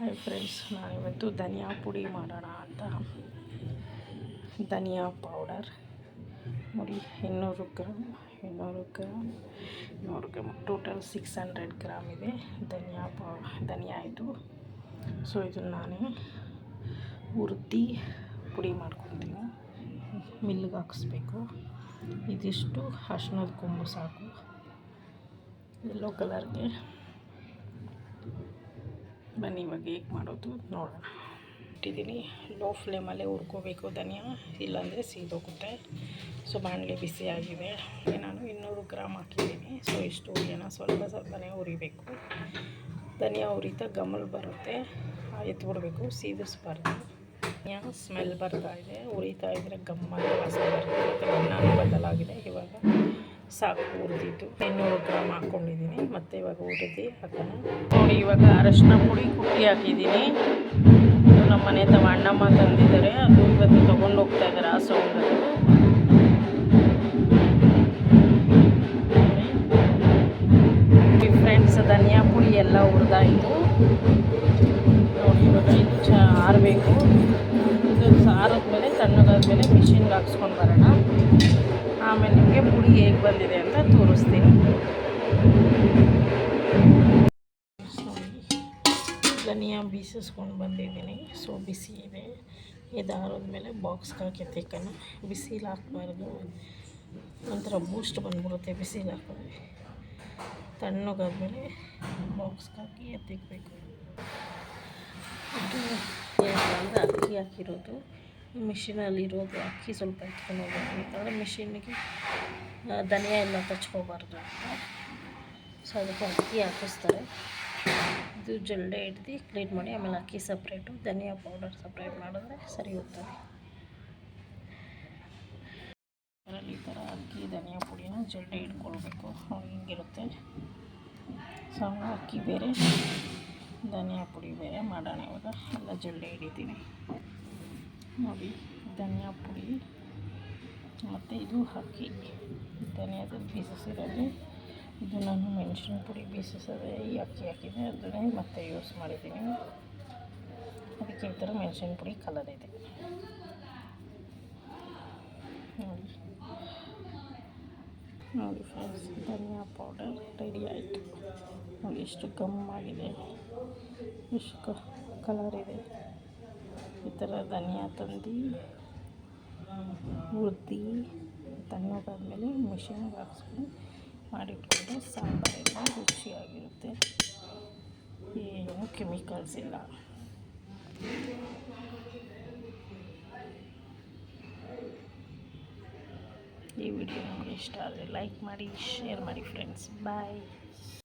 Hi friends ನಾನಿವತ್ತು ಧನಿಯಾ ಪುಡಿ ಮಾಡೋಣ ಅಂತ. ಧನಿಯಾ ಪೌಡರ್ ನೋಡಿ, ಇನ್ನೂರು ಗ್ರಾಮ್ ಇನ್ನೂರು ಗ್ರಾಮ್ ಇನ್ನೂರು gram total six hundred gram ಇದೆ ಧನಿಯಾ ಪೌ ಧನಿಯಾ ಇದು. ಸೊ ಇದನ್ನು ನಾನೇ ಹುರ್ದಿ ಪುಡಿ ಮಾಡ್ಕೊತೀನಿ. ಮಿಲ್ಗೆ ಹಾಕಿಸ್ಬೇಕು. ಇದಿಷ್ಟು ಅರ್ಶಿನದ ಕೊಂಬು ಸಾಕು. ಎಲ್ಲೋ ಕಲರ್ಗೆ ಬನ್ನಿ, ಇವಾಗ ಹೇಗೆ ಮಾಡೋದು? ನೋಡೋಣ. ಇಟ್ಟಿದ್ದೀನಿ. ಲೋ ಫ್ಲೇಮಲ್ಲೇ ಹುರ್ಕೋಬೇಕು ಧನಿಯಾ. ಇಲ್ಲಾಂದರೆ ಸೀದೋಗುತ್ತೆ. ಸೊ, ಬಾಣಲೆ ಬಿಸಿ ಆಗಿದೆ. ನಾನು ಇನ್ನೂರು ಗ್ರಾಮ್ ಹಾಕಿದ್ದೀನಿ. ಸೊ, ಇಷ್ಟು ಹುರಿಯೋಣ. ಸ್ವಲ್ಪ ಸ್ವಲ್ಪನೇ ಹುರಿಬೇಕು. ಧನಿಯಾ ಹುರಿತಾ ಗಮಲ್ ಬರುತ್ತೆ. ಎತ್ಬಿಡ್ಬೇಕು ಸೀದಿಸ್ಬಾರ್ದು. ಧನಿಯಾ ಸ್ಮೆಲ್ ಬರ್ತಾ ಇದೆ. ಉರಿತಾ ಇದ್ದರೆ ಗಮ್ಮಲ್ಲಿ ವಾಸನೆ ಇದೆ ಬದಲಾಗಿದೆ ಇವಾಗ. ಸಾಕು ಹುರಿದಿದ್ದು ಇನ್ನೂರು ಗ್ರಾಮ್ ಹಾಕ್ಕೊಂಡಿದ್ದೀನಿ. ಮತ್ತು ಇವಾಗ ಊರಿದ್ದು ಹಾಕೋಣ. ನೋಡಿ, ಇವಾಗ ಅರಶಿನ ಪುಡಿ ಕುಟ್ಟಿ ಹಾಕಿದ್ದೀನಿ. ಇದು ನಮ್ಮ ಮನೆ ತಮ್ಮ ಅಣ್ಣಮ್ಮ ತಂದಿದ್ದಾರೆ. ಅದು ಇವತ್ತು ತೊಗೊಂಡು ಹೋಗ್ತಾ ಇದ್ದಾರೆ ಆ ಸೌಂಡ್ ಫ್ರೆಂಡ್ಸ್ ಧನಿಯಾ ಪುಡಿ ಎಲ್ಲ ಹುರಿದಾಯಿತು ನೋಡಿ, ಇವಾಗ ಇದು ಆರಬೇಕು. ಮೇಲೆ ಆರಿದ್ಮೇಲೆ ತಣ್ಣಗಾದ್ಮೇಲೆ ಮಿಷಿನ್ಗೆ ಹಾಕ್ಸ್ಕೊಂಡು ಬರೋಣ. ಹೇಗೆ ಬಂದಿದೆ ಅಂತ ತೋರಿಸ್ತೀನಿ. ಧನಿಯಾ ಬೀಸಿಸ್ಕೊಂಡು ಬಂದಿದ್ದೀನಿ. ಸೊ ಬಿಸಿ ಇದೆ. ಇದಾರದ್ಮೇಲೆ ಬಾಕ್ಸ್ಗೆ ಹಾಕಿ ತೆಕ್ಕನ ಬಿಸಿಲು ಹಾಕ್ಬಾರ್ದು. ನಂತರ ಬೂಸ್ಟ್ ಬಂದ್ಬಿಡುತ್ತೆ ಬಿಸಿಲು ಹಾಕಿದ್ರೆ. ತಣ್ಣಗಾದ್ಮೇಲೆ ಬಾಕ್ಸ್ಗೆ ಹಾಕಿ ಎತ್ತಿಕ್ಬೇಕು ಅಕ್ಕಿ ಹಾಕಿರೋದು. ಮಿಷಿನಲ್ಲಿರೋದು ಅಕ್ಕಿ ಸ್ವಲ್ಪ ಎತ್ಕೊಂಡು ಹೋಗ್ಬೇಕು ಯಾಕಂದರೆ ಮಿಷಿನ್ಗೆ ಧನಿಯಾ ಎಲ್ಲ ತಚ್ಕೋಬಾರ್ದು ಅಂತ. ಸೊ ಅದಕ್ಕೆ ಅಕ್ಕಿ ಹಾಕಿಸ್ತಾರೆ. ಇದು ಜಲ್ಡೆ ಹಿಡ್ದು ಕ್ಲೀನ್ ಮಾಡಿ, ಆಮೇಲೆ ಅಕ್ಕಿ ಸಪ್ರೇಟು, ಧನಿಯಾ ಪೌಡರ್ ಸಪ್ರೇಟ್ ಮಾಡಿದ್ರೆ ಸರಿ ಹೋಗ್ತದೆ. ಅದರಲ್ಲಿ ಈ ಥರ ಅಕ್ಕಿ, ಧನಿಯಾ ಪುಡಿನ ಜಲ್ಡೆ ಹಿಡ್ಕೊಳ್ಬೇಕು. ಹಿಂಗಿರುತ್ತೆ. ಸೊ ಅಕ್ಕಿ ಬೇರೆ, ಧನಿಯಾ ಪುಡಿ ಬೇರೆ ಮಾಡೋಣ ಇವಾಗ. ಎಲ್ಲ ಜಲ್ಡೆ ಹಿಡಿತೀನಿ. ನೋಡಿ, ಧನಿಯಾ ಪುಡಿ. ಮತ್ತು ಇದು ಅಕ್ಕಿ. ಧನಿಯಾದ ಬೀಸಿಸಿರೋದು ಇದು ನಾನು ಮೆಣಸಿನ ಪುಡಿ ಬೀಸಿಸೋದೆ ಈ ಅಕ್ಕಿ ಹಾಕಿದೆ. ಅದನ್ನೇ ಮತ್ತೆ ಯೂಸ್ ಮಾಡಿದ್ದೀನಿ. ಅದಕ್ಕೆ ಈ ಥರ ಮೆಣಸಿನ ಪುಡಿ ಕಲರ್ ಇದೆ. ನೋಡಿ. ನೋಡಿ ಫ್ರೆಂಡ್ಸ್ ಧನಿಯಾ ಪೌಡರ್ ರೆಡಿ ಆಯಿತು. ನೋಡಿ, ಎಷ್ಟು ಕಮ್ಮಾಗಿದೆ ಎಷ್ಟು ಕಲರ್ ಇದೆ. ಈ ಥರ ಧನಿಯಾ ತಂದು, ಹುರ್ದು ತಣ್ಣಗಾದ್ಮೇಲೆ ಮಿಷಿನ್ಗೆ ಹಾಕ್ಸ್ಕೊಂಡು ಮಾಡಿಟ್ಕೊಂಡ್ರೆ ಸಾಂಬಾರೆಲ್ಲ ರುಚಿಯಾಗಿರುತ್ತೆ. ಏನು ಕೆಮಿಕಲ್ಸ್ ಇಲ್ಲ. ಈ ವಿಡಿಯೋ ನಮಗೆ ಇಷ್ಟ ಆದರೆ ಲೈಕ್ ಮಾಡಿ ಶೇರ್ ಮಾಡಿ ಫ್ರೆಂಡ್ಸ್ ಬಾಯ್